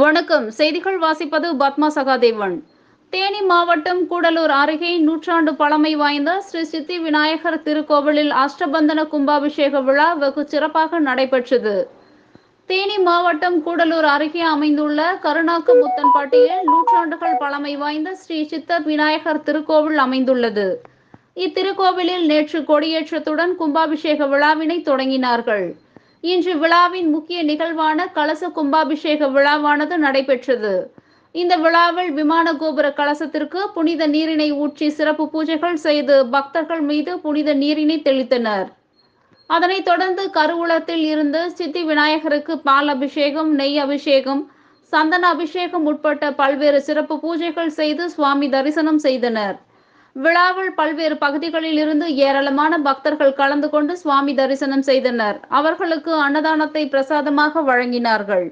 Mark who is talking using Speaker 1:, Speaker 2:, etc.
Speaker 1: வணக்கம். செய்திகள் வாசிப்பது பத்மா சகாதேவன். தேனி மாவட்டம் கூடலூர் அருகே நூற்றாண்டு பழமை வாய்ந்த ஸ்ரீ சித்தி விநாயகர் திருக்கோவிலில் அஷ்டபந்தன கும்பாபிஷேக விழா வெகு சிறப்பாக நடைபெற்றது. தேனி மாவட்டம் கூடலூர் அருகே அமைந்துள்ள கருணாக்கு முத்தன்பட்டியில் நூற்றாண்டுகள் பழமை வாய்ந்த ஸ்ரீ சித்தர் விநாயகர் திருக்கோவில் அமைந்துள்ளது. இத்திருக்கோவிலில் நேற்று கொடியேற்றத்துடன் கும்பாபிஷேக விழாவினை தொடங்கினார்கள். இன்று விழாவின் முக்கிய நிகழ்வான கலச கும்பாபிஷேக விழாவானது நடைபெற்றது. இந்த விழாவில் விமான கோபுர கலசத்திற்கு புனித நீரினை ஊற்றி சிறப்பு பூஜைகள் செய்து பக்தர்கள் மீது புனித நீரினை தெளித்தனர். அதனைத் தொடர்ந்து கருவூலத்தில் இருந்து சித்தி விநாயகருக்கு பால் அபிஷேகம் நெய் அபிஷேகம் சந்தன அபிஷேகம் உட்பட்ட பல்வேறு சிறப்பு பூஜைகள் செய்து சுவாமி தரிசனம் செய்தனர். விழாவில் பல்வேறு பகுதிகளில் இருந்து ஏராளமான பக்தர்கள் கலந்து கொண்டு சுவாமி தரிசனம் செய்தனர். அவர்களுக்கு அன்னதானத்தை பிரசாதமாக வழங்கினார்கள்.